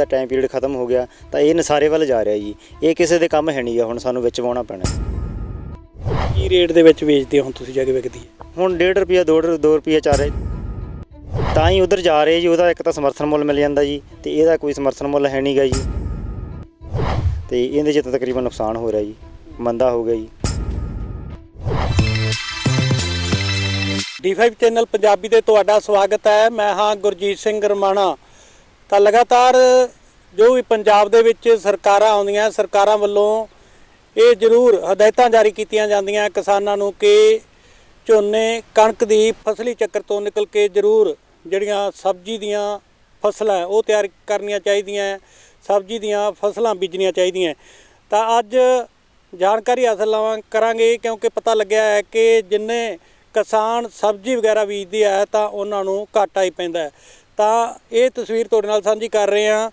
ਇਹਦਾ time period ਖਤਮ ਹੋ ਗਿਆ ਤਾਂ ਇਹ ਨਸਾਰੇ ਵੱਲ ਜਾ ਰਿਹਾ ਜੀ। ਇਹ ਕਿਸੇ ਦੇ ਕੰਮ ਹੈ ਨਹੀਂਗਾ ਹੁਣ ਸਾਨੂੰ ਵਿੱਚ ਪਾਉਣਾ ਪੈਣਾ। ਕੀ ਰੇਟ ਦੇ ਵਿੱਚ ਵੇਚਦੇ ਹੋ ਹੁਣ ਤੁਸੀਂ ਜਾ ਕੇ ਵਿਕਦੀ? ਹੈ ਹੁਣ 1.5 ਰੁਪਿਆ 2 2 ਰੁਪਿਆ ਚੱਲ ਰਿਹਾ ਤਾਂ ਹੀ ਉਧਰ ਜਾ ਰਹੇ ਜੀ ਉਹਦਾ ਇੱਕ ਤਾਂ ਸਮਰਥਨ ਮੁੱਲ ਮਿਲ ਜਾਂਦਾ ਜੀ ਤੇ ਇਹਦਾ ਕੋਈ ਸਮਰਥਨ ਮੁੱਲ ਹੈ ਨਹੀਂਗਾ ਜੀ। ਤੇ ਇਹਦੇ 'ਚ ਤਾਂ ਤਕਰੀਬਨ ਨੁਕਸਾਨ ਹੋ ਰਿਹਾ ਜੀ ਮੰਦਾ ਹੋ ਗਿਆ ਜੀ। D5 ਚੈਨਲ ਪੰਜਾਬੀ ਤੇ ਤੁਹਾਡਾ ਸਵਾਗਤ ਹੈ। ਮੈਂ ਹਾਂ ਗੁਰਜੀਤ ਸਿੰਘ ਰਮਾਣਾ। ਤਾਂ ਲਗਾਤਾਰ ਜੋ ਵੀ ਪੰਜਾਬ ਦੇ ਵਿੱਚ ਸਰਕਾਰਾਂ ਆਉਂਦੀਆਂ, ਸਰਕਾਰਾਂ ਵੱਲੋਂ ਇਹ ਜ਼ਰੂਰ ਹਦਾਇਤਾਂ ਜਾਰੀ ਕੀਤੀਆਂ ਜਾਂਦੀਆਂ ਕਿਸਾਨਾਂ ਨੂੰ ਕਿ ਝੋਨੇ, ਕਣਕ ਦੀ ਫਸਲੀ ਚੱਕਰ ਤੋਂ ਨਿਕਲ ਕੇ ਜ਼ਰੂਰ ਜਿਹੜੀਆਂ ਸਬਜ਼ੀ ਦੀਆਂ ਫਸਲਾਂ ਉਹ ਤਿਆਰ ਕਰਨੀਆਂ ਚਾਹੀਦੀਆਂ ਸਬਜ਼ੀ ਦੀਆਂ ਫਸਲਾਂ ਬੀਜਣੀਆਂ ਚਾਹੀਦੀਆਂ ਤਾਂ ਅੱਜ ਜਾਣਕਾਰੀ ਹਾਸਲ ਲਵਾਂ, ਕਰਾਂਗੇ ਕਿਉਂਕਿ ਪਤਾ ਲੱਗਿਆ ਹੈ ਕਿ ਜਿੰਨੇ ਕਿਸਾਨ ਸਬਜ਼ੀ ਵਗੈਰਾ ਬੀਜਦੇ ਆ, ਤਾਂ ਉਹਨਾਂ ਨੂੰ ਘਾਟਾ ਹੀ ਪੈਂਦਾ ਹੈ। ਤਾਂ ਇਹ ਤਸਵੀਰ ਤੁਹਾਡੇ ਨਾਲ ਸਾਂਝੀ ਕਰ ਰਹੇ ਹਾਂ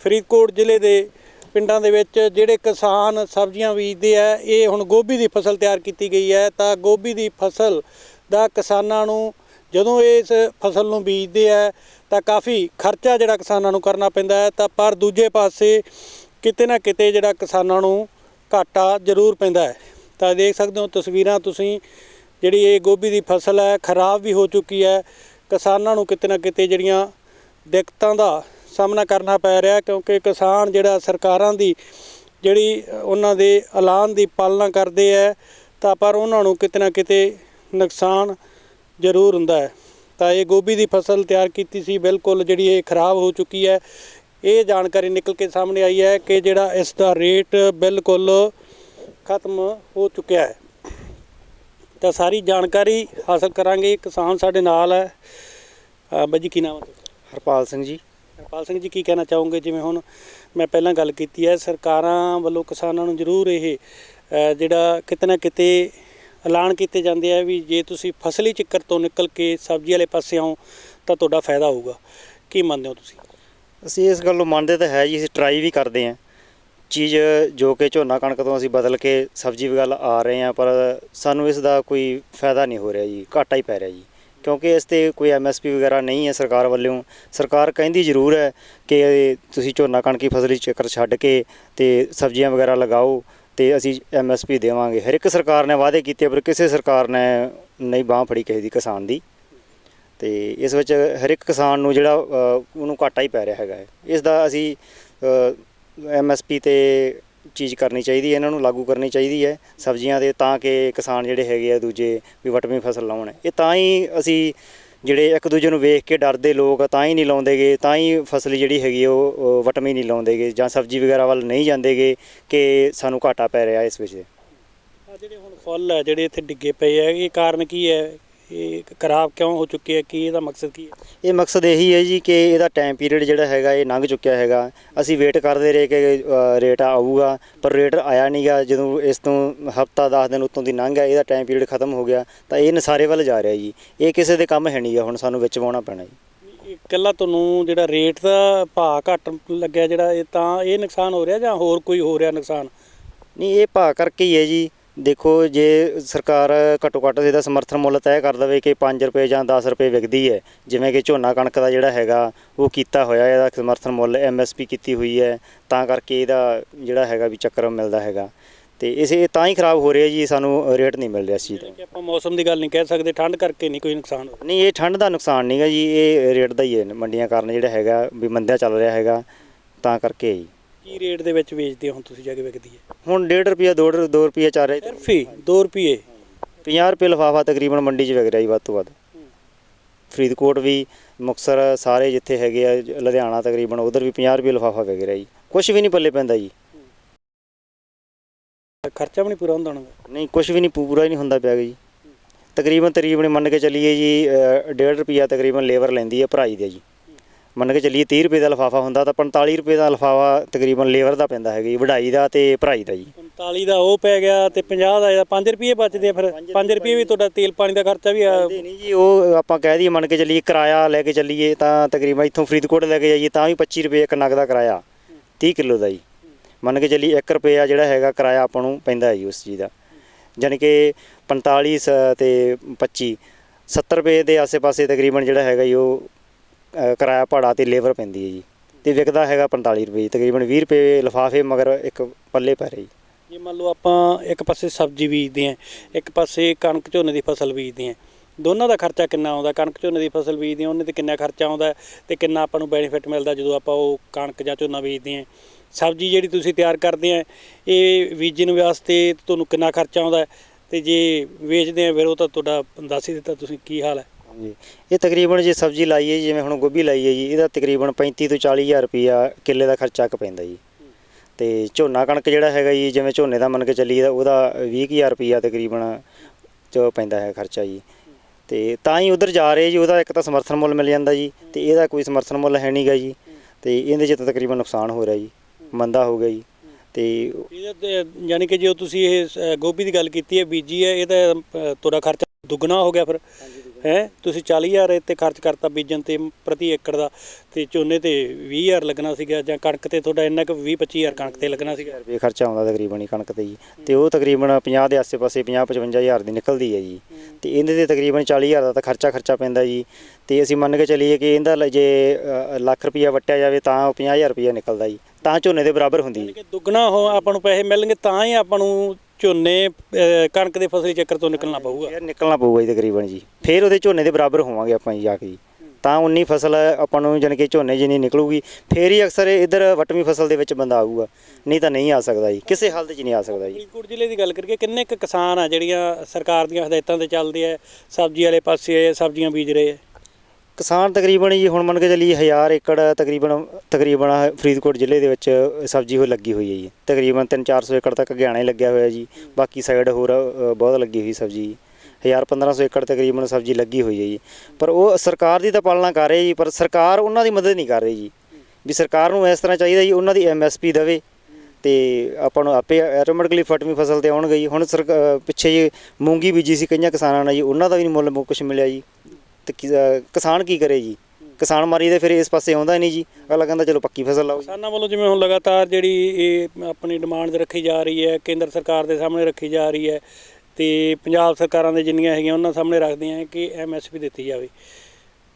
ਫਰੀਦਕੋਟ ਜ਼ਿਲ੍ਹੇ ਦੇ ਪਿੰਡਾਂ ਦੇ ਵਿੱਚ, ਜਿਹੜੇ ਕਿਸਾਨ ਸਬਜ਼ੀਆਂ ਬੀਜਦੇ ਆ, ਇਹ ਹੁਣ ਗੋਭੀ ਦੀ ਫਸਲ ਤਿਆਰ ਕੀਤੀ ਗਈ ਹੈ। ਤਾਂ ਗੋਭੀ ਦੀ ਫਸਲ ਦਾ ਕਿਸਾਨਾਂ ਨੂੰ ਜਦੋਂ ਇਸ ਫਸਲ ਨੂੰ ਬੀਜਦੇ ਆ, ਤਾਂ ਕਾਫੀ ਖਰਚਾ ਜਿਹੜਾ ਕਿਸਾਨਾਂ ਨੂੰ ਕਰਨਾ ਪੈਂਦਾ ਹੈ। ਤਾਂ ਪਰ ਦੂਜੇ ਪਾਸੇ ਕਿਤੇ ਨਾ ਕਿਤੇ ਜਿਹੜਾ ਕਿਸਾਨਾਂ ਨੂੰ ਘਾਟਾ ਜ਼ਰੂਰ ਪੈਂਦਾ ਹੈ। ਤਾਂ ਦੇਖ ਸਕਦੇ ਹੋ ਤਸਵੀਰਾਂ ਤੁਸੀਂ, ਜਿਹੜੀ ਇਹ ਗੋਭੀ ਦੀ ਫਸਲ ਹੈ, ਖਰਾਬ ਵੀ ਹੋ ਚੁੱਕੀ ਹੈ। ਕਿਸਾਨਾਂ ਨੂੰ ਕਿਤੇ ਨਾ ਕਿਤੇ ਜਿਹੜੀਆਂ ਦਿੱਕਤਾਂ ਦਾ ਸਾਹਮਣਾ ਕਰਨਾ ਪੈ ਰਿਹਾ ਕਿਉਂਕਿ ਕਿਸਾਨ ਜਿਹੜਾ ਸਰਕਾਰਾਂ ਦੀ ਜਿਹੜੀ ਉਹਨਾਂ ਦੇ ਐਲਾਨ ਦੀ ਪਾਲਣਾ ਕਰਦੇ ਹੈ, ਤਾਂ ਪਰ ਉਹਨਾਂ ਨੂੰ ਕਿਤੇ ਨਾ ਕਿਤੇ ਨੁਕਸਾਨ ਜ਼ਰੂਰ ਹੁੰਦਾ ਹੈ। ਤਾਂ ਇਹ ਗੋਭੀ ਦੀ ਫਸਲ ਤਿਆਰ ਕੀਤੀ ਸੀ, ਬਿਲਕੁਲ ਜਿਹੜੀ ਇਹ ਖਰਾਬ ਹੋ ਚੁੱਕੀ ਹੈ। ਇਹ ਜਾਣਕਾਰੀ ਨਿਕਲ ਕੇ ਸਾਹਮਣੇ ਆਈ ਹੈ ਕਿ ਜਿਹੜਾ ਇਸ ਦਾ ਰੇਟ ਬਿਲਕੁਲ ਖਤਮ ਹੋ ਚੁੱਕਿਆ ਹੈ। ਤਾਂ ਸਾਰੀ ਜਾਣਕਾਰੀ ਹਾਸਲ ਕਰਾਂਗੇ। ਕਿਸਾਨ ਸਾਡੇ ਨਾਲ ਹੈ। ਬਾਈ ਜੀ ਕੀ ਨਾਮ ਹੈ ਹਰਪਾਲ ਸਿੰਘ ਜੀ। ਹਰਪਾਲ ਸਿੰਘ ਜੀ ਕੀ ਕਹਿਣਾ ਚਾਹੋਗੇ? ਜਿਵੇਂ ਹੁਣ ਮੈਂ ਪਹਿਲਾਂ ਗੱਲ ਕੀਤੀ ਹੈ ਸਰਕਾਰਾਂ ਵੱਲੋਂ ਕਿਸਾਨਾਂ ਨੂੰ ਜ਼ਰੂਰ ਇਹ ਜਿਹੜਾ ਕਿਤੇ ਨਾ ਕਿਤੇ ਐਲਾਨ ਕੀਤੇ ਜਾਂਦੇ ਆ ਵੀ ਜੇ ਤੁਸੀਂ ਫਸਲੀ ਚੱਕਰ ਤੋਂ ਨਿਕਲ ਕੇ ਸਬਜ਼ੀ ਵਾਲੇ ਪਾਸੇ ਆਓ ਤਾਂ ਤੁਹਾਡਾ ਫਾਇਦਾ ਹੋਊਗਾ। ਕੀ ਮੰਨਦੇ ਹੋ ਤੁਸੀਂ? ਅਸੀਂ ਇਸ ਗੱਲ ਨੂੰ ਮੰਨਦੇ ਤਾਂ ਹੈ ਜੀ ਅਸੀਂ ਟਰਾਈ ਵੀ ਕਰਦੇ ਹਾਂ। ਚੀਜ਼ ਜੋ ਕਿ ਝੋਨਾ ਕਣਕ ਤੋਂ ਅਸੀਂ ਬਦਲ ਕੇ ਸਬਜ਼ੀ ਵੱਲ ਆ ਰਹੇ ਹਾਂ, ਪਰ ਸਾਨੂੰ ਇਸ ਦਾ ਕੋਈ ਫਾਇਦਾ ਨਹੀਂ ਹੋ ਰਿਹਾ ਜੀ, ਘਾਟਾ ਹੀ ਪੈ ਰਿਹਾ ਜੀ। ਕਿਉਂਕਿ ਇਸ ਤੇ ਕੋਈ ਐਮਐਸਪੀ ਵਗੈਰਾ ਨਹੀਂ ਹੈ ਸਰਕਾਰ ਵੱਲੋਂ। ਸਰਕਾਰ ਕਹਿੰਦੀ ਜ਼ਰੂਰ ਹੈ ਕਿ ਤੁਸੀਂ ਝੋਨਾ ਕਣਕ ਦੀ ਫਸਲੀ ਚੱਕਰ ਛੱਡ ਕੇ ਤੇ ਸਬਜ਼ੀਆਂ ਵਗੈਰਾ ਲਗਾਓ ਤੇ ਅਸੀਂ ਐਮਐਸਪੀ ਦੇਵਾਂਗੇ। ਹਰ ਇੱਕ ਸਰਕਾਰ ਨੇ ਵਾਅਦੇ ਕੀਤੇ, ਪਰ ਕਿਸੇ ਸਰਕਾਰ ਨੇ ਨਹੀਂ ਬਾਹ ਫੜੀ ਕਿਸੇ ਦੀ ਕਿਸਾਨ ਦੀ। ਤੇ ਇਸ ਵਿੱਚ ਹਰ ਇੱਕ ਕਿਸਾਨ ਨੂੰ ਜਿਹੜਾ ਉਹਨੂੰ ਘਾਟਾ ਹੀ ਪੈ ਰਿਹਾ ਹੈਗਾ ਹੈ। ਇਸ ਦਾ ਅਸੀਂ ਐਮਐਸਪੀ ਤੇ ਚੀਜ਼ ਕਰਨੀ ਚਾਹੀਦੀ ਹੈ, ਇਹਨਾਂ ਨੂੰ ਲਾਗੂ ਕਰਨੀ ਚਾਹੀਦੀ ਹੈ ਸਬਜ਼ੀਆਂ ਦੇ, ਤਾਂ ਕਿ ਕਿਸਾਨ ਜਿਹੜੇ ਹੈਗੇ ਆ ਦੂਜੇ ਵੀ ਵਟਵੀਂ ਫਸਲ ਲਾਉਣ। ਇਹ ਤਾਂ ਹੀ ਅਸੀਂ ਜਿਹੜੇ ਇੱਕ ਦੂਜੇ ਨੂੰ ਵੇਖ ਕੇ ਡਰਦੇ ਲੋਕ ਤਾਂ ਹੀ ਨਹੀਂ ਲਾਉਂਦੇਗੇ, ਤਾਂ ਹੀ ਫਸਲ ਜਿਹੜੀ ਹੈਗੀ ਉਹ ਉਹ ਵਟਵੀਂ ਨਹੀਂ ਲਾਉਂਦੇਗੇ ਜਾਂ ਸਬਜ਼ੀ ਵਗੈਰਾ ਵੱਲ ਨਹੀਂ ਜਾਂਦੇਗੇ ਕਿ ਸਾਨੂੰ ਘਾਟਾ ਪੈ ਰਿਹਾ ਇਸ ਵਿੱਚ। ਜਿਹੜੇ ਹੁਣ ਫੁੱਲ ਹੈ ਜਿਹੜੇ ਇੱਥੇ ਡਿੱਗੇ ਪਏ ਆ, ਇਹ ਕਾਰਨ ਕੀ ਹੈ? ਇਹ ਖਰਾਬ ਕਿਉਂ ਹੋ ਚੁੱਕੇ ਆ ਕੀ ਇਹਦਾ ਮਕਸਦ ਕੀ ਹੈ? ਇਹ ਮਕਸਦ ਇਹੀ ਹੈ ਜੀ ਕਿ ਇਹਦਾ ਟਾਈਮ ਪੀਰੀਅਡ ਜਿਹੜਾ ਹੈਗਾ ਇਹ ਲੰਘ ਚੁੱਕਿਆ ਹੈਗਾ। ਅਸੀਂ ਵੇਟ ਕਰਦੇ ਰਹੇ ਕਿ ਰੇਟ ਆਊਗਾ ਪਰ ਰੇਟ ਆਇਆ ਨਹੀਂਗਾ ਜਦੋਂ ਇਸ ਤੋਂ ਹਫਤਾ 10 ਦਿਨ ਉੱਤੋਂ ਦੀ ਲੰਘ ਗਿਆ ਇਹਦਾ ਟਾਈਮ ਪੀਰੀਅਡ ਖਤਮ ਹੋ ਗਿਆ। ਤਾਂ ਇਹ ਨਸਾਰੇ ਵੱਲ ਜਾ ਰਿਹਾ ਜੀ। ਇਹ ਕਿਸੇ ਦੇ ਕੰਮ ਹੈ ਨਹੀਂਗਾ ਹੁਣ ਸਾਨੂੰ ਵਿੱਚ ਪਾਉਣਾ ਪੈਣਾ ਜੀ। ਇਕੱਲਾ ਤੁਹਾਨੂੰ ਜਿਹੜਾ ਰੇਟ ਦਾ ਭਾਅ ਘੱਟ ਲੱਗਿਆ ਜਿਹੜਾ ਇਹ ਤਾਂ ਇਹ ਨੁਕਸਾਨ ਹੋ ਰਿਹਾ ਜਾਂ ਹੋਰ ਕੋਈ ਹੋ ਰਿਹਾ ਨੁਕਸਾਨ? ਨਹੀਂ ਇਹ ਭਾਅ ਕਰਕੇ ਹੀ ਹੈ ਜੀ। ਦੇਖੋ ਜੇ ਸਰਕਾਰ ਘੱਟੋ ਘੱਟ ਇਹਦਾ ਸਮਰਥਨ ਮੁੱਲ ਤੈਅ ਕਰ ਦਵੇ ਕਿ 5 ਰੁਪਏ ਜਾਂ 10 ਰੁਪਏ ਵਿਕਦੀ ਹੈ ਜਿਵੇਂ ਕਿ ਝੋਨਾ ਕਣਕ ਦਾ ਜਿਹੜਾ ਹੈਗਾ ਉਹ ਕੀਤਾ ਹੋਇਆ ਇਹਦਾ ਸਮਰਥਨ ਮੁੱਲ ਐਮਐਸਪੀ ਕੀਤੀ ਹੋਈ ਹੈ ਤਾਂ ਕਰਕੇ ਇਹਦਾ ਜਿਹੜਾ ਹੈਗਾ ਵੀ ਚੱਕਰ ਮਿਲਦਾ ਹੈਗਾ। ਤੇ ਇਸੇ ਤਾਂ ਹੀ ਖਰਾਬ ਹੋ ਰਿਹਾ ਜੀ ਸਾਨੂੰ ਰੇਟ ਨਹੀਂ ਮਿਲ ਰਿਹਾ ਇਸ ਚੀਜ਼ ਦਾ। ਕਿ ਆਪਾਂ ਮੌਸਮ ਦੀ ਗੱਲ ਨਹੀਂ ਕਹਿ ਸਕਦੇ ਠੰਡ ਕਰਕੇ ਨਹੀਂ ਕੋਈ ਨੁਕਸਾਨ ਨਹੀਂ ਇਹ ਠੰਡ ਦਾ ਨੁਕਸਾਨ ਨਹੀਂਗਾ ਜੀ ਇਹ ਰੇਟ ਦਾ ਹੀ ਹੈ ਮੰਡੀਆਂ ਕਾਰਨ ਜਿਹੜਾ ਹੈਗਾ ਵੀ ਮੰਦਿਆ ਚੱਲ ਰਿਹਾ ਹੈਗਾ ਤਾਂ ਕਰਕੇ ਜੀ ਕੀ ਰੇਟ ਦੇ ਵਿੱਚ ਵੇਚਦੇ ਹੋ ਹੁਣ ਤੁਸੀਂ ਜਾ ਕੇ ਵਿਕਦੀ ਹੈ? ਹੁਣ 1.5 ਰੁਪਿਆ 2 2 ਰੁਪਿਆ ਚੱਲ ਰਿਹਾ ਸਿਰਫ ਹੀ 2 ਰੁਪਏ 50 ਰੁਪਏ ਲਿਫਾਫਾ ਤਕਰੀਬਨ ਮੰਡੀ 'ਚ ਵਿਕ ਰਿਹਾ ਜੀ ਵੱਧ ਤੋਂ ਵੱਧ। ਫਰੀਦਕੋਟ ਵੀ ਮੁਕਸਰ ਸਾਰੇ ਜਿੱਥੇ ਹੈਗੇ ਆ ਲੁਧਿਆਣਾ ਤਕਰੀਬਨ ਉਧਰ ਵੀ 50 ਰੁਪਏ ਲਿਫਾਫਾ ਵਿਕ ਰਿਹਾ ਜੀ। ਕੁਝ ਵੀ ਨਹੀਂ ਪੱਲੇ ਪੈਂਦਾ ਜੀ। ਖਰਚਾ ਵੀ ਨਹੀਂ ਪੂਰਾ ਹੁੰਦਾ ਹੋਣਾ ਨਹੀਂ ਕੁਝ ਵੀ ਨਹੀਂ ਪੂਰਾ ਹੀ ਨਹੀਂ ਹੁੰਦਾ ਪਿਆ ਜੀ। ਤਕਰੀਬਨ ਤਕਰੀਬਨ ਮੰਨ ਕੇ ਚੱਲੀਏ ਜੀ 1.5 ਰੁਪਿਆ ਤਕਰੀਬਨ ਲੇਬਰ ਲੈਂਦੀ ਹੈ ਭਰਾਈ ਦੇ ਜੀ। ਮੰਨ ਕੇ ਚੱਲੀਏ 30 ਰੁਪਏ ਦਾ ਲਿਫਾਫਾ ਹੁੰਦਾ ਤਾਂ 45 ਰੁਪਏ ਦਾ ਲਿਫਾਫਾ ਤਕਰੀਬਨ ਲੇਬਰ ਦਾ ਪੈਂਦਾ ਹੈਗਾ ਜੀ ਵਢਾਈ ਦਾ ਤੇ ਭਰਾਈ ਦਾ ਜੀ। 45 ਦਾ ਉਹ ਪੈ ਗਿਆ ਤੇ 50 ਦਾ ਇਹਦਾ 5 ਰੁਪਏ ਬਚਦੇ ਆ ਫਿਰ 5 ਰੁਪਏ ਵੀ ਤੁਹਾਡਾ ਤੇਲ ਪਾਣੀ ਦਾ ਖਰਚਾ ਵੀ ਆ। ਨਹੀਂ ਜੀ ਉਹ ਆਪਾਂ ਕਹਿ ਦਈਏ ਮੰਨ ਕੇ ਚੱਲੀਏ ਕਿਰਾਇਆ ਲੈ ਕੇ ਚੱਲੀਏ ਤਾਂ ਤਕਰੀਬਨ ਇੱਥੋਂ ਫਰੀਦਕੋਟ ਲੈ ਕੇ ਜਾਈਏ ਤਾਂ ਵੀ 25 ਰੁਪਏ ਇੱਕ ਨਗ ਦਾ ਕਿਰਾਇਆ 30 ਕਿਲੋ ਦਾ ਜੀ। ਮੰਨ ਕੇ ਚੱਲੀਏ 1 ਰੁਪਿਆ ਜਿਹੜਾ ਹੈਗਾ ਕਿਰਾਇਆ ਆਪਾਂ ਨੂੰ ਪੈਂਦਾ ਹੈ ਜੀ ਉਸ ਚੀਜ਼ ਦਾ। ਯਾਨੀ ਕਿ 45 ਸ- ਤੇ 25 70 ਰੁਪਏ ਦੇ ਆਸੇ-ਪਾਸੇ ਤਕਰੀਬਨ ਜਿਹੜਾ ਹੈਗਾ ਜੀ ਉਹ ਕਿਰਾਇਆ ਭਾੜਾ ਤੇ ਲੇਬਰ ਪੈਂਦੀ ਹੈ ਜੀ। ਤੇ ਵਿਕਦਾ ਹੈਗਾ 45 ਰੁਪਏ ਤਕਰੀਬਨ 20 ਰੁਪਏ ਲਿਫਾਫੇ ਮਗਰ ਇੱਕ ਪੱਲੇ ਪੈ ਰਹੀ ਜੇ। ਮੰਨ ਲਓ ਆਪਾਂ ਇੱਕ ਪਾਸੇ ਸਬਜ਼ੀ ਬੀਜਦੇ ਆਂ ਇੱਕ ਪਾਸੇ ਕਣਕ ਝੋਨੇ ਦੀ ਫਸਲ ਬੀਜਦੇ ਆਂ ਦੋਨਾਂ ਦਾ ਖਰਚਾ ਕਿੰਨਾ ਆਉਂਦਾ? ਕਣਕ ਝੋਨੇ ਦੀ ਫਸਲ ਬੀਜਦੇ ਆਂ ਉਹਨੇ ਤੇ ਕਿੰਨਾ ਖਰਚਾ ਆਉਂਦਾ? ਤੇ ਕਿੰਨਾ ਆਪਾਂ ਨੂੰ ਬੈਨੀਫਿਟ ਮਿਲਦਾ ਜਦੋਂ ਆਪਾਂ ਉਹ ਕਣਕ ਜਾਂ ਝੋਨਾ ਬੀਜਦੇ ਆਂ ਸਬਜ਼ੀ ਜਿਹੜੀ ਤੁਸੀਂ ਤਿਆਰ ਕਰਦੇ ਆਂ ਇਹ ਬੀਜਣ ਵਾਸਤੇ ਤੁਹਾਨੂੰ ਕਿੰਨਾ ਖਰਚਾ ਆਉਂਦਾ? ਤੇ ਜੇ ਵੇਚਦੇ ਆਂ ਫਿਰ ਉਹ ਤਾਂ ਤੁਹਾਡਾ, ਦੱਸ ਹੀ ਦਿੱਤਾ ਤੁਸੀਂ, ਕੀ ਹਾਲ ਹੈ? ਹਾਂਜੀ। ਇਹ ਤਕਰੀਬਨ ਜੇ ਸਬਜ਼ੀ ਲਾਈ ਹੈ ਜੀ, ਜਿਵੇਂ ਹੁਣ ਗੋਭੀ ਲਾਈ ਹੈ ਜੀ ਇਹਦਾ ਤਕਰੀਬਨ 35 ਤੋਂ 40 ਹਜ਼ਾਰ ਰੁਪਿਆ ਕਿੱਲੇ ਦਾ ਖਰਚਾ ਕ ਪੈਂਦਾ ਜੀ। ਤੇ ਝੋਨਾ ਕਣਕ ਜਿਹੜਾ ਹੈਗਾ ਜੀ ਜਿਵੇਂ ਝੋਨੇ ਦਾ ਮੰਨ ਕੇ ਚੱਲੀਏ ਤਾਂ ਉਹਦਾ 20000 ਰੁਪਿਆ ਤਕਰੀਬਨ ਚ ਪੈਂਦਾ ਹੈ ਖਰਚਾ ਜੀ। ਤੇ ਤਾਂ ਹੀ ਉਧਰ ਜਾ ਰਹੇ ਜੀ ਉਹਦਾ ਇੱਕ ਤਾਂ ਸਮਰਥਨ ਮੁੱਲ ਮਿਲ ਜਾਂਦਾ ਜੀ ਤੇ ਇਹਦਾ ਕੋਈ ਸਮਰਥਨ ਮੁੱਲ ਹੈ ਨਹੀਂਗਾ ਜੀ ਤੇ ਇਹਦੇ 'ਚ ਤਾਂ ਤਕਰੀਬਨ ਨੁਕਸਾਨ ਹੋ ਰਿਹਾ ਜੀ ਮੰਦਾ ਹੋ ਗਿਆ ਜੀ। ਤੇ ਇਹਦਾ ਤੇ ਯਾਨੀ ਕਿ ਜੋ ਤੁਸੀਂ ਇਹ ਅ, ਗੋਭੀ ਦੀ ਗੱਲ ਕੀਤੀ ਹੈ ਬੀਜੀ ਹੈ ਇਹਦਾ ਅ, ਤੁਹਾਡਾ ਖਰਚਾ ਦੁੱਗਣਾ ਹੋ ਗਿਆ ਫਿਰ। ਹੈ? ਤੁਸੀਂ 40000 ਇਹ ਤੇ ਖਰਚ ਕਰਤਾ ਬੀਜਣ ਤੇ ਪ੍ਰਤੀ ਏਕੜ ਦਾ ਤੇ ਝੋਨੇ ਤੇ 20000 ਲੱਗਣਾ ਸੀਗਾ ਜਾਂ ਕਣਕ ਤੇ ਤੁਹਾਡਾ ਇੰਨਾ ਕੁ 20 25000 ਕਣਕ ਤੇ ਲੱਗਣਾ ਸੀਗਾ? ਰੁਪਏ ਖਰਚਾ ਆਉਂਦਾ ਤਕਰੀਬਨ ਹੀ ਕਣਕ ਤੇ ਜੀ। ਤੇ ਉਹ ਤਕਰੀਬਨ 50 ਦੇ ਆਸੇ-ਪਾਸੇ 50 55000 ਦੀ ਨਿਕਲਦੀ ਹੈ ਜੀ। ਤੇ ਇਹਦੇ ਤੇ ਤਕਰੀਬਨ 40000 ਦਾ ਤਾਂ ਖਰਚਾ ਖਰਚਾ ਪੈਂਦਾ ਜੀ। ਤੇ ਅਸੀਂ ਮੰਨ ਕੇ ਚੱਲੀਏ ਕਿ ਇਹਦਾ ਜੇ ਲੱਖ ਰੁਪਇਆ ਵਟਿਆ ਜਾਵੇ ਤਾਂ ਉਹ 50000 ਰੁਪਇਆ ਨਿਕਲਦਾ ਜੀ। ਤਾਂ ਝੋਨੇ ਦੇ ਬਰਾਬਰ ਹੁੰਦੀ ਹੈ ਕਿ ਦੁੱਗਣਾ ਹੋ ਆਪਾਂ ਨੂੰ ਪੈਸੇ ਮਿਲਣਗੇ ਤਾਂ ਹੀ ਆਪਾਂ ਨੂੰ ਝੋਨੇ ਕਣਕ ਦੇ ਫਸਲੀ ਚੱਕਰ ਤੋਂ ਨਿਕਲਣਾ ਪਊਗਾ। ਯਾਰ ਨਿਕਲਣਾ ਪਊਗਾ ਜੀ ਤਕਰੀਬਨ ਜੀ। ਫਿਰ ਉਹਦੇ ਝੋਨੇ ਦੇ ਬਰਾਬਰ ਹੋਵਾਂਗੇ ਆਪਾਂ ਜੀ ਜਾ ਕੇ ਜੀ। ਤਾਂ ਉਨੀ ਫਸਲ ਆਪਾਂ ਨੂੰ ਜਾਣੀ ਕਿ ਝੋਨੇ ਜਿੰਨੀ ਨਿਕਲੂਗੀ ਫੇਰ ਹੀ ਅਕਸਰ ਇਧਰ ਵਟਵੀਂ ਫਸਲ ਦੇ ਵਿੱਚ ਬੰਦਾ ਆਊਗਾ। ਨਹੀਂ ਤਾਂ ਨਹੀਂ ਆ ਸਕਦਾ ਜੀ ਕਿਸੇ ਹਾਲਤ 'ਚ ਨਹੀਂ ਆ ਸਕਦਾ ਜੀ। ਫਰੀਦਕੋਟ ਜ਼ਿਲ੍ਹੇ ਦੀ ਗੱਲ ਕਰੀਏ ਕਿੰਨੇ ਕੁ ਕਿਸਾਨ ਆ ਜਿਹੜੀਆਂ ਸਰਕਾਰ ਦੀਆਂ ਹਦਾਇਤਾਂ ਤੇ ਚੱਲਦੇ ਆ ਸਬਜ਼ੀ ਵਾਲੇ ਪਾਸੇ ਸਬਜ਼ੀਆਂ ਬੀਜ ਰਹੇ ਆ? ਕਿਸਾਨ ਤਕਰੀਬਨ ਜੀ ਹੁਣ ਮੰਨ ਕੇ ਚੱਲੀ 1000 ਏਕੜ ਤਕਰੀਬਨ ਤਕਰੀਬਨ ਫਰੀਦਕੋਟ ਜ਼ਿਲ੍ਹੇ ਦੇ ਵਿੱਚ ਸਬਜ਼ੀ ਹੋ ਲੱਗੀ ਹੋਈ ਹੈ ਜੀ। ਤਕਰੀਬਨ 3-400 ਏਕੜ ਤੱਕ ਗਿਆਣਾ ਲੱਗਿਆ ਹੋਇਆ ਜੀ। ਬਾਕੀ ਸਾਈਡ ਹੋਰ ਬਹੁਤ ਲੱਗੀ ਹੋਈ ਸਬਜ਼ੀ 1000-1500 ਏਕੜ ਤਕਰੀਬਨ ਸਬਜ਼ੀ ਲੱਗੀ ਹੋਈ ਹੈ ਜੀ। ਪਰ ਉਹ ਸਰਕਾਰ ਦੀ ਤਾਂ ਪਾਲਣਾ ਕਰ ਰਹੀ ਜੀ ਪਰ ਸਰਕਾਰ ਉਹਨਾਂ ਦੀ ਮਦਦ ਨਹੀਂ ਕਰ ਰਹੀ ਜੀ। ਵੀ ਸਰਕਾਰ ਨੂੰ ਇਸ ਤਰ੍ਹਾਂ ਚਾਹੀਦਾ ਜੀ ਉਹਨਾਂ ਦੀ ਐਮਐਸਪੀ ਦੇਵੇ। ਤੇ ਆਪਾਂ ਨੂੰ ਆਪੇ ਆਟੋਮੈਟਿਕਲੀ ਫਟਵੀਂ ਫਸਲ ਤੇ ਆਉਣ ਗਈ ਹੁਣ ਸਰਕ- ਅ, ਪਿੱਛੇ ਜੀ ਮੂੰਗੀ ਬੀਜੀ ਸੀ ਕਈਆਂ ਕਿਸਾਨਾਂ ਨੇ ਜੀ ਉਹਨਾਂ ਦਾ ਵੀ ਨਹੀਂ ਮੁੱਲ ਕੁਝ ਮਿਲਿਆ ਜੀ। ਤੇ ਕੀ- ਅ, ਕਿਸਾਨ ਕੀ ਕਰੇ ਜੀ? ਕਿਸਾਨ ਮਾਰੀ ਦੇ ਫਿਰ ਇਸ ਪਾਸੇ ਆਉਂਦਾ ਹੀ ਨਹੀਂ ਜੀ। ਅਗਲਾ ਕਹਿੰਦਾ ਚਲੋ ਪੱਕੀ ਫਸਲ ਲਾਓ ਜੀ। ਕਿਸਾਨਾਂ ਵੱਲੋਂ ਜਿਵੇਂ ਹੁਣ ਲਗਾਤਾਰ ਜਿਹੜੀ ਇਹ ਆਪਣੀ ਡਿਮਾਂਡ ਰੱਖੀ ਜਾ ਰਹੀ ਹੈ ਕੇਂਦਰ ਸਰਕਾਰ ਦੇ ਸਾਹਮਣੇ ਰੱਖੀ ਜਾ ਰਹੀ ਹੈ ਤੇ ਪੰਜਾਬ ਸਰਕਾਰਾਂ ਦੇ ਜਿੰਨੀਆਂ ਹੈਗੀਆਂ ਉਹਨਾਂ ਸਾਹਮਣੇ ਰੱਖਦੇ ਆ ਕਿ ਐਮਐਸਪੀ ਦਿੱਤੀ ਜਾਵੇ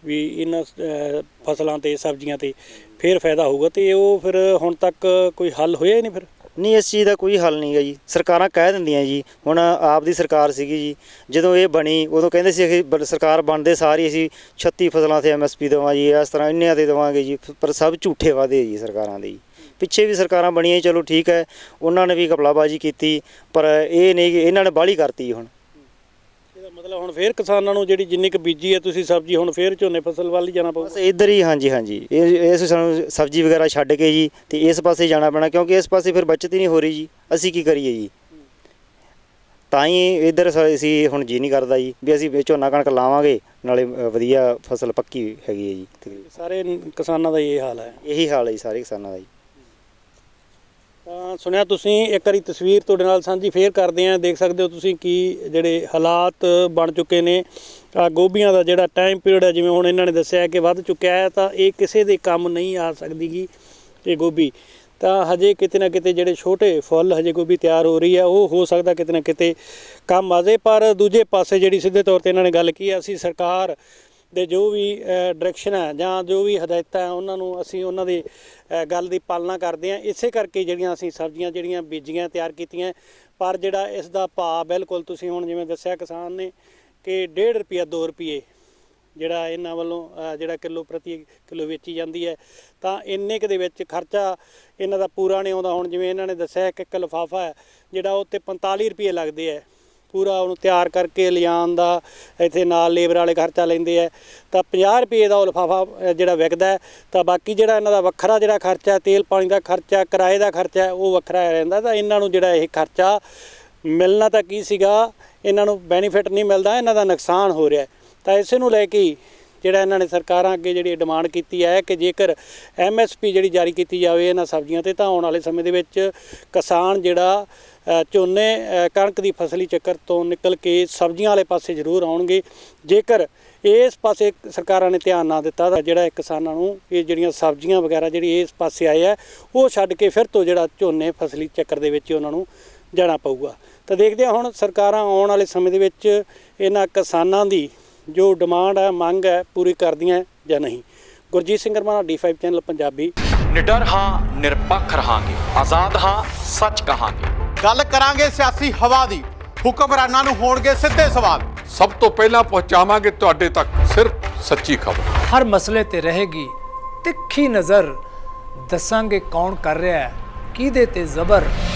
ਵੀ ਇਹਨਾਂ ਅਹ, ਫਸਲਾਂ ਤੇ ਸਬਜ਼ੀਆਂ ਤੇ ਫੇਰ ਫਾਇਦਾ ਹੋਊਗਾ ਤੇ ਉਹ ਫਿਰ ਹੁਣ ਤੱਕ ਕੋਈ ਹੱਲ ਹੋਇਆ ਹੀ ਨਹੀਂ ਫਿਰ। ਨਹੀਂ ਇਸ ਚੀਜ਼ ਦਾ ਕੋਈ ਹੱਲ ਨਹੀਂ ਹੈ ਜੀ। ਸਰਕਾਰਾਂ ਕਹਿ ਦਿੰਦੀਆਂ ਜੀ ਹੁਣ ਆਪ ਦੀ ਸਰਕਾਰ ਸੀਗੀ ਜੀ ਜਦੋਂ ਇਹ ਬਣੀ ਉਦੋਂ ਕਹਿੰਦੇ ਸੀ ਅਸੀਂ ਬ- ਸਰਕਾਰ ਬਣਦੇ ਸਾਰੀ ਅਸੀਂ 36 ਫਸਲਾਂ ਤੇ ਐਮਐਸਪੀ ਦੇਵਾਂ ਜੀ ਇਸ ਤਰ੍ਹਾਂ ਇੰਨਿਆਂ ਤੇ ਦੇਵਾਂਗੇ ਜੀ ਪਰ ਸਭ ਝੂਠੇ ਵਾਅਦੇ ਜੀ ਸਰਕਾਰਾਂ ਦੇ ਜੀ। ਪਿੱਛੇ ਵੀ ਸਰਕਾਰਾਂ ਬਣੀਆਂ ਜੀ, ਚਲੋ ਠੀਕ ਹੈ ਉਹਨਾਂ ਨੇ ਵੀ ਘਪਲਾਬਾਜ਼ੀ ਕੀਤੀ ਪਰ ਇਹ ਨਹੀਂ ਕਿ ਇਹਨਾਂ ਨੇ ਬਾਹਲੀ ਕਰਤੀ ਜੀ ਹੁਣ। ਮਤਲਬ ਹੁਣ ਫੇਰ ਕਿਸਾਨਾਂ ਨੂੰ ਜਿਹੜੀ ਜਿੰਨੀ ਕੁ ਬੀਜੀ ਹੈ ਤੁਸੀਂ ਸਬਜ਼ੀ ਹੁਣ ਫੇਰ ਝੋਨੇ ਫਸਲ ਵੱਲ ਹੀ ਜਾਣਾ ਬਸ ਪਊਗਾ ਇੱਧਰ ਹੀ ਹਾਂਜੀ ਹਾਂਜੀ। ਇਹ ਇਸ ਸਾਨੂੰ ਸਬਜ਼ੀ ਵਗੈਰਾ ਛੱਡ ਕੇ ਜੀ ਤੇ ਇਸ ਪਾਸੇ ਜਾਣਾ ਪੈਣਾ ਕਿਉਂਕਿ ਇਸ ਪਾਸੇ ਫਿਰ ਬਚਤ ਹੀ ਨਹੀਂ ਹੋ ਰਹੀ ਜੀ। ਅਸੀਂ ਕੀ ਕਰੀਏ ਜੀ? ਤਾਂ ਹੀ ਇੱਧਰ ਸ- ਅਸੀਂ ਹੁਣ ਜੀ ਨਹੀਂ ਕਰਦਾ ਜੀ ਵੀ ਅਸੀਂ ਝੋਨਾ ਕਣਕ ਲਾਵਾਂਗੇ ਨਾਲੇ ਅ, ਵਧੀਆ ਫਸਲ ਪੱਕੀ ਹੈਗੀ ਹੈ ਜੀ। ਤਕਰੀਬਨ ਸਾਰੇ ਕਿਸਾਨਾਂ ਦਾ ਇਹ ਹਾਲ ਹੈ। ਇਹੀ ਹਾਲ ਹੈ ਜੀ ਸਾਰੇ ਕਿਸਾਨਾਂ ਦਾ ਜੀ। ਤਾਂ ਸੁਣਿਆ ਤੁਸੀਂ, ਇੱਕ ਵਾਰੀ ਤਸਵੀਰ ਤੁਹਾਡੇ ਨਾਲ ਸਾਂਝੀ ਫੇਰ ਕਰਦੇ ਆਂ ਦੇਖ ਸਕਦੇ ਹੋ ਤੁਸੀਂ ਕੀ ਜਿਹੜੇ ਹਾਲਾਤ ਬਣ ਚੁੱਕੇ ਨੇ। ਗੋਭੀਆਂ ਦਾ ਜਿਹੜਾ ਟਾਈਮ ਪੀਰੀਅਡ ਹੈ, ਜਿਵੇਂ ਹੁਣ ਇਹਨਾਂ ਨੇ ਦੱਸਿਆ ਕਿ ਵੱਧ ਚੁੱਕਿਆ ਹੈ, ਤਾਂ ਇਹ ਕਿਸੇ ਦੇ ਕੰਮ ਨਹੀਂ ਆ ਸਕਦੀਗੀ ਇਹ ਗੋਭੀ। ਤਾਂ ਹਜੇ ਕਿਤੇ ਨਾ ਕਿਤੇ ਜਿਹੜੇ ਛੋਟੇ ਫੁੱਲ ਹਜੇ ਗੋਭੀ ਤਿਆਰ ਹੋ ਰਹੀ ਹੈ, ਉਹ ਹੋ ਸਕਦਾ ਕਿਤੇ ਨਾ ਕਿਤੇ ਕੰਮ ਆ ਜਾਏ। ਪਰ ਦੂਜੇ ਪਾਸੇ ਜਿਹੜੀ ਸਿੱਧੇ ਤੌਰ ਤੇ ਇਹਨਾਂ ਨੇ ਗੱਲ ਕੀ ਹੈ ਅਸੀਂ ਸਰਕਾਰ ਦੇ ਜੋ ਵੀ ਡਾਇਰੈਕਸ਼ਨ ਹੈ ਜਾਂ ਜੋ ਵੀ ਹਦਾਇਤਾਂ ਹੈ, ਉਹਨਾਂ ਨੂੰ ਅਸੀਂ ਉਹਨਾਂ ਦੀ ਗੱਲ ਦੀ ਪਾਲਣਾ ਕਰਦੇ ਹਾਂ। ਇਸੇ ਕਰਕੇ ਜਿਹੜੀਆਂ ਅਸੀਂ ਸਬਜ਼ੀਆਂ ਜਿਹੜੀਆਂ ਬੀਜੀਆਂ, ਤਿਆਰ ਕੀਤੀਆਂ, ਪਰ ਜਿਹੜਾ ਇਸ ਦਾ ਭਾਅ ਬਿਲਕੁਲ ਤੁਸੀਂ ਹੁਣ ਜਿਵੇਂ ਦੱਸਿਆ ਕਿਸਾਨ ਨੇ ਕਿ 1.5 ਰੁਪਿਆ 2 ਰੁਪਏ ਜਿਹੜਾ ਇਹਨਾਂ ਵੱਲੋਂ ਜਿਹੜਾ ਕਿਲੋ ਪ੍ਰਤੀ ਕਿਲੋ ਵੇਚੀ ਜਾਂਦੀ ਹੈ, ਤਾਂ ਇੰਨੇ ਕੁ ਦੇ ਵਿੱਚ ਖਰਚਾ ਇਹਨਾਂ ਦਾ ਪੂਰਾ ਨਹੀਂ ਆਉਂਦਾ। ਹੁਣ ਜਿਵੇਂ ਇਹਨਾਂ ਨੇ ਦੱਸਿਆ ਕਿ ਇੱਕ ਲਿਫਾਫਾ ਹੈ, ਜਿਹੜਾ ਉਹ ਤੇ 45 ਰੁਪਏ ਲੱਗਦੇ ਹੈ। ਪੂਰਾ ਉਹਨੂੰ ਤਿਆਰ ਕਰਕੇ ਲਿਆਉਣ ਦਾ, ਇੱਥੇ ਨਾਲ ਲੇਬਰ ਵਾਲੇ ਖਰਚਾ ਲੈਂਦੇ ਆ। ਤਾਂ 50 ਰੁਪਏ ਦਾ ਉਹ ਲਿਫਾਫਾ ਜਿਹੜਾ ਵਿਕਦਾ ਤਾਂ ਬਾਕੀ ਜਿਹੜਾ ਇਹਨਾਂ ਦਾ ਵੱਖਰਾ ਜਿਹੜਾ ਖਰਚਾ, ਤੇਲ ਪਾਣੀ ਦਾ ਖਰਚਾ, ਕਿਰਾਏ ਦਾ ਖਰਚਾ, ਉਹ ਵੱਖਰਾ ਰਹਿੰਦਾ। ਤਾਂ ਇਹਨਾਂ ਨੂੰ ਜਿਹੜਾ ਇਹ ਖਰਚਾ ਮਿਲਣਾ ਤਾਂ ਕੀ ਸੀਗਾ, ਇਹਨਾਂ ਨੂੰ ਬੈਨੀਫਿਟ ਨਹੀਂ ਮਿਲਦਾ, ਇਹਨਾਂ ਦਾ ਨੁਕਸਾਨ ਹੋ ਰਿਹਾ। ਤਾਂ ਇਸੇ ਨੂੰ ਲੈ ਕੇ ਜਿਹੜਾ ਇਹਨਾਂ ਨੇ ਸਰਕਾਰਾਂ ਅੱਗੇ ਜਿਹੜੀ ਡਿਮਾਂਡ ਕੀਤੀ ਹੈ ਕਿ ਜੇਕਰ ਐਮਐਸਪੀ ਜਿਹੜੀ ਜਾਰੀ ਕੀਤੀ ਜਾਵੇ ਇਹਨਾਂ ਸਬਜ਼ੀਆਂ ਤੇ, ਤਾਂ ਆਉਣ ਵਾਲੇ ਸਮੇਂ ਦੇ ਵਿੱਚ ਕਿਸਾਨ ਜਿਹੜਾ ਝੋਨੇ ਕਣਕ ਦੀ ਫਸਲੀ ਚੱਕਰ ਤੋਂ ਨਿਕਲ ਕੇ ਸਬਜ਼ੀਆਂ ਵਾਲੇ ਪਾਸੇ ਜ਼ਰੂਰ ਆਉਣਗੇ। ਜੇਕਰ ਇਸ ਪਾਸੇ ਸਰਕਾਰਾਂ ਨੇ ਧਿਆਨ ਨਾ ਦਿੱਤਾ, ਤਾਂ ਜਿਹੜਾ ਕਿਸਾਨਾਂ ਨੂੰ ਇਹ ਜਿਹੜੀਆਂ ਸਬਜ਼ੀਆਂ ਵਗੈਰਾ ਜਿਹੜੀ ਇਸ ਪਾਸੇ ਆਏ ਆ ਉਹ ਛੱਡ ਕੇ ਫਿਰ ਤੋਂ ਜਿਹੜਾ ਝੋਨੇ ਫਸਲੀ ਚੱਕਰ ਦੇ ਵਿੱਚ ਉਹਨਾਂ ਨੂੰ ਜਾਣਾ ਪਊਗਾ। ਤਾਂ ਦੇਖਦੇ ਹਾਂ ਹੁਣ ਸਰਕਾਰਾਂ ਆਉਣ ਵਾਲੇ ਸਮੇਂ ਦੇ ਵਿੱਚ ਇਹਨਾਂ ਕਿਸਾਨਾਂ ਦੀ ਜੋ ਡਿਮਾਂਡ ਹੈ ਮੰਗ ਹੈ ਪੂਰੀ ਕਰਦੀਆਂ ਜਾਂ ਨਹੀਂ। Gurjeet Singh Ramana D five channel Punjabi. ਨਿਡਰ ਹਾਂ ਨਿਰਪੱਖ ਰਹਾਂਗੇ। ਆਜ਼ਾਦ ਹਾਂ ਸੱਚ ਕਹਾਂਗੇ। ਗੱਲ ਕਰਾਂਗੇ ਸਿਆਸੀ ਹਵਾ ਦੀ। ਹੁਕਮਰਾਨਾਂ ਨੂੰ ਹੋਣਗੇ ਸਿੱਧੇ ਸਵਾਲ। ਸਭ ਤੋਂ ਪਹਿਲਾਂ ਪਹੁੰਚਾਵਾਂਗੇ ਤੁਹਾਡੇ ਤੱਕ ਸਿਰਫ ਸੱਚੀ ਖਬਰ। ਹਰ ਮਸਲੇ ਤੇ ਰਹੇਗੀ ਤਿੱਖੀ ਨਜ਼ਰ। ਦੱਸਾਂਗੇ ਕੌਣ ਕਰ ਰਿਹਾ ਹੈ ਕਿਹਦੇ ਤੇ ਜ਼ਬਰ।